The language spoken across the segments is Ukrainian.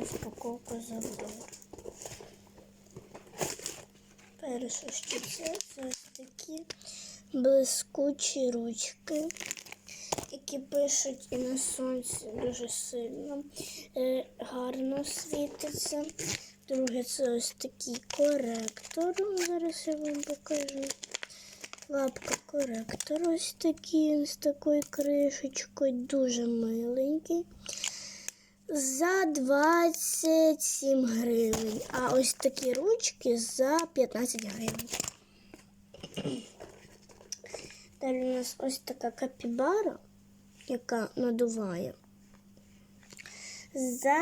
розпаковка завдор. Перше, що це, це ось такі блискучі ручки, які пишуть і на сонці дуже сильно, е, гарно світиться. Друге, це ось такий коректор. Зараз я вам покажу. Лапка коректор ось такий, з такою кришечкою, дуже миленький. За 27 гривень. А ось такі ручки за 15 гривень. Далі у нас ось така капібара, яка надуває. За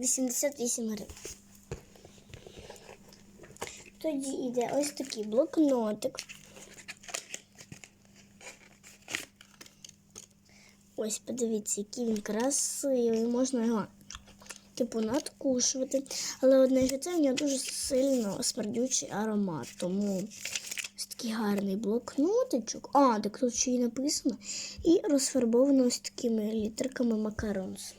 88 гривень. Тоді йде ось такий блокнотик. Ось, подивіться, який він красивий. Можна його, типу, надкушувати. Але одне, що це в нього дуже сильно смердючий аромат. Тому ось такий гарний блокнотичок. А, так тут ще й написано. І розфарбовано ось такими літерками макаронс.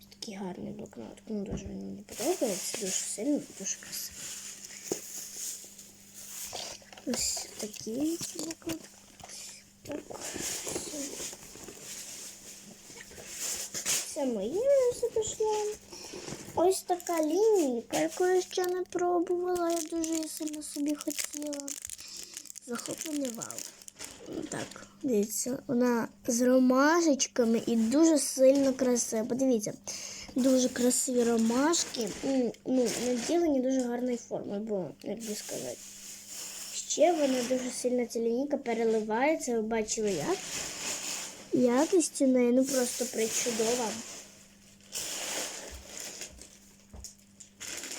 Ось такий гарний блокнотик. Ну, дуже він мені подобається. Дуже сильно, дуже красивий. Ось такий блокнотик. Так. Це мої запишла. Ось така лінійка, яку я ще не пробувала. Я дуже сильно собі хотіла. Захоплений вау. Так, дивіться, вона з ромашечками і дуже сильно красива. Подивіться, дуже красиві ромашки. Ну, наділені дуже гарної форми, бо, як би сказати. Ще вона дуже сильно ця лінійка переливається. Ви бачили як? Якість у неї ну просто причудова.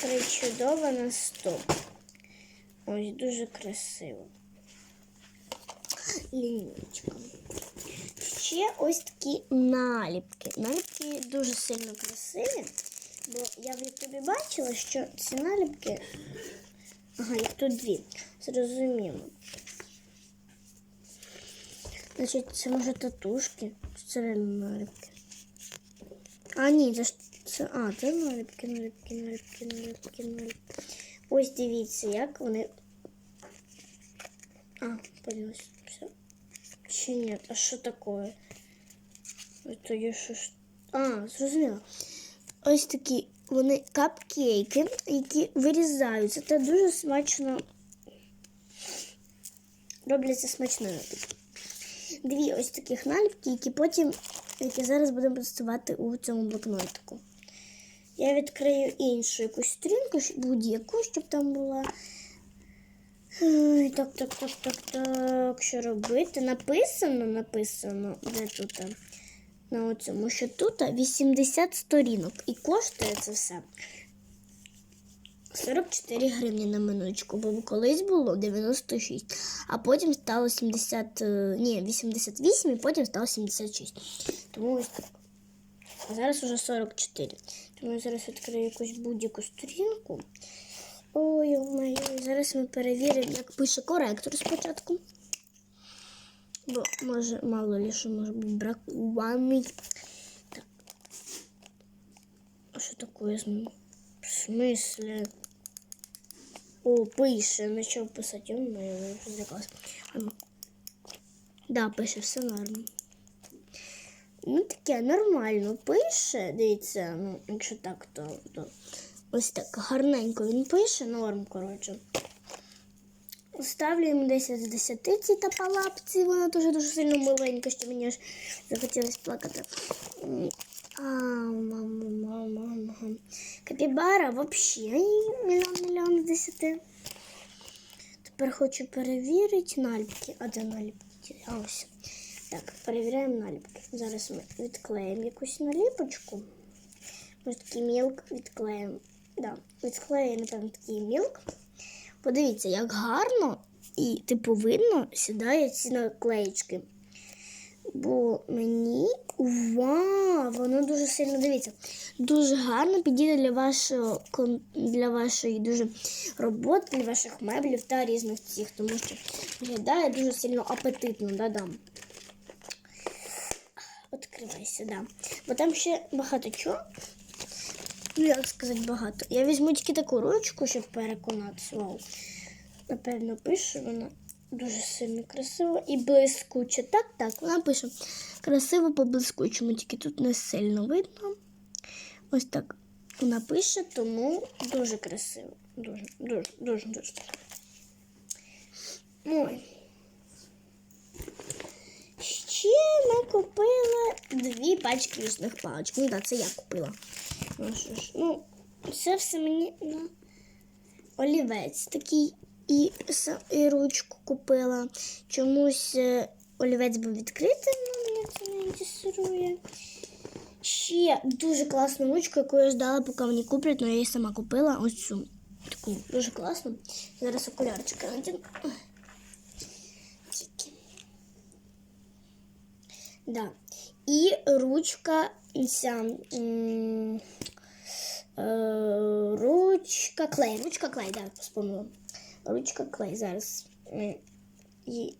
Причудова на 100. Ось дуже красиво. Лінійка. Ще ось такі наліпки. Наліпки дуже сильно красиві, бо я в Ютубі бачила, що ці наліпки. Ага, їх тут дві. Зрозуміло. Значить, це може татушки? Чи це реально наліпки? А, ні, це ж це. А, це наліпки, наліпки, наліпки, наліпки, наліпки. Ось дивіться, як вони. А, подивилась. Все. Чи ні? А що таке? Это є що ж. А, зрозуміло. Ось такі вони капкейки, які вирізаються. Це дуже смачно. Робляться смачною. Дві ось таких наліпки, які потім, які зараз будемо тестувати у цьому блокнотику. Я відкрию іншу якусь сторінку, будь-яку, щоб там була. Так, так, так, так, так. Що робити? Написано, написано, де тут? На цьому, що тут 80 сторінок. І коштує це все 44 гривні на минуточку, бо колись було 96, а потім стало 70, е, ні, 88 і потім стало 76. Тому ось так. Зараз уже 44. Тому я зараз відкрию якусь будь-яку сторінку. Ой, моє, зараз ми перевіримо, як пише коректор спочатку. Бо може, мало ли що може бути бракований. Так. А що таке з ним? В смысле? О, пише, почав писати. Он моє я вже. Ну. Да, пише, все норм. Ну, таке нормально пише. Дивіться, ну, якщо так, то, то ось так гарненько він пише, норм, коротше. Ставлю йому 10 з 10 ці та палапці. Вона дуже-дуже сильно миленька, що мені аж захотілося плакати. А, мама, мама. Капібара взагалі мільйон-мільйон з 10. Тепер хочу перевірити наліпки. А де наліпки? А ось. Так, перевіряємо наліпки. Зараз ми відклеїмо якусь наліпочку. Може такий мілк відклеїмо. Да, відклеїмо, напевно, такий мілк. Подивіться, як гарно і типу видно сідають ці наклеїчки. Бо мені вау, воно дуже сильно дивіться. Дуже гарно підійде для вашого для вашої дуже роботи, для ваших меблів та різних цих, тому що виглядає дуже сильно апетитно, да-дам. Відкривай. да. Бо там ще багато чого. Ну, як сказати, багато. Я візьму тільки таку ручку, щоб переконатися. Вау. Напевно, пише вона дуже сильно красиво і блискуче. Так, так, вона пише красиво по блискучому, тільки тут не сильно видно. Ось так вона пише, тому дуже красиво. Дуже, дуже, дуже, дуже. Ой. Ще ми купили дві пачки різних паличок. Ну так, це я купила. Ну що ж, ну, це все мені на олівець такий і, і ручку купила. Чомусь е, олівець був відкритий, але мене це не інтересує. Ще дуже класну ручку, яку я ждала, поки мені куплять, але я її сама купила. Ось цю таку дуже класну. Зараз окулярчики надіну. Да. І ручка ця. е, ручка клей. Ручка клей, да, вспомнила. Ручка клей. Зараз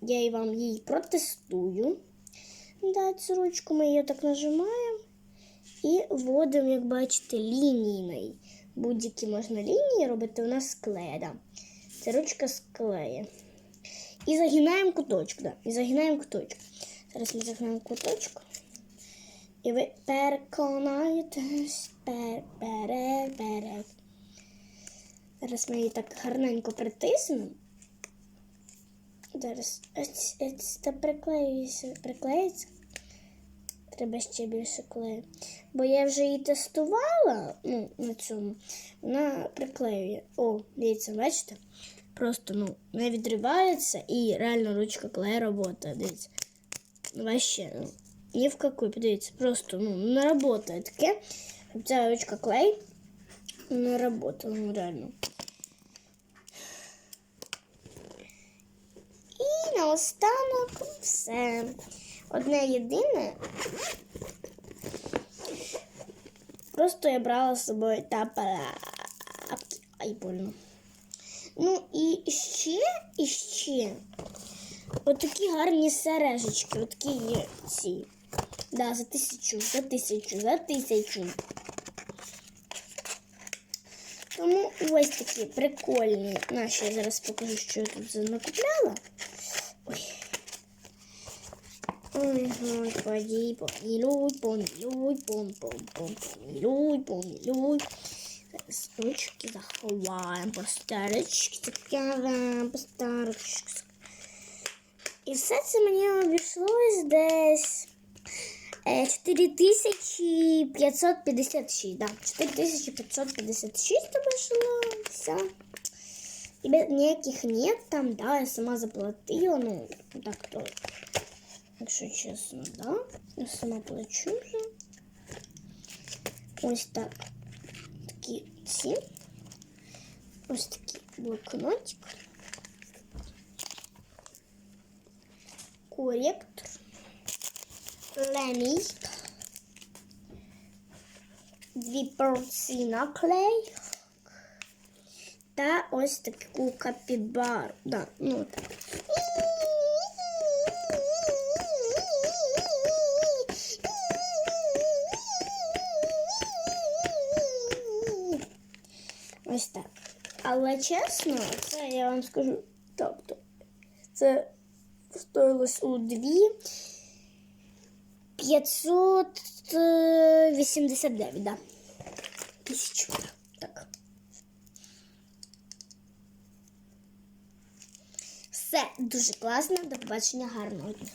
я вам її протестую. Да, цю ручку ми її так нажимаємо і вводимо, як бачите, лінії на неї. Будь-які можна лінії робити нас з клея. Це ручка з клея. І загинаємо куточок. Да. І загинаємо куточок. Зараз ми загинаємо куточок. І ви переконаєтесь. Пер, пере, пере. Зараз ми її так гарненько притиснемо. Зараз ось, ось приклеюється. приклеїться. Треба ще більше клею. Бо я вже її тестувала ну, на цьому. Вона приклеює. О, дивіться, бачите? Просто ну, не відривається і реально ручка клею робота. Дивіться. Вообще, ну, ні в какую, подивіться, просто ну, не работає таке. Ця ручка клей не работала, ну реально. І наостанок все. Одне єдине. Просто я брала з собою тапалапки. Ай, больно. Ну і ще, і ще. Отакі гарні сережечки, отакі є ці. Да, за тисячу, за тисячу, за тисячу. Тому ось такі прикольні. Наші я зараз покажу, що я тут накупляла. Ой, господи, помилуй, помилуй, пом, пом, пом, помилуй, помилуй. Зараз ручки заховаємо, постарочки закриваємо, постарочки. І все це мені обійшлось десь е, 4556, да, 4556 обійшлося. І без ніяких нет там, да, я сама заплатила, ну, так то, якщо чесно, да, я сама плачу вже. Ось так, такі ці, ось такий блокнотик. корректор, лемій, дві порції на клей та ось таку капібару. Да, ну так. Але чесно, це я вам скажу, тобто, це стоїлось у дві 589, да. Тисячу. Так. Все дуже класно. До побачення гарного дня.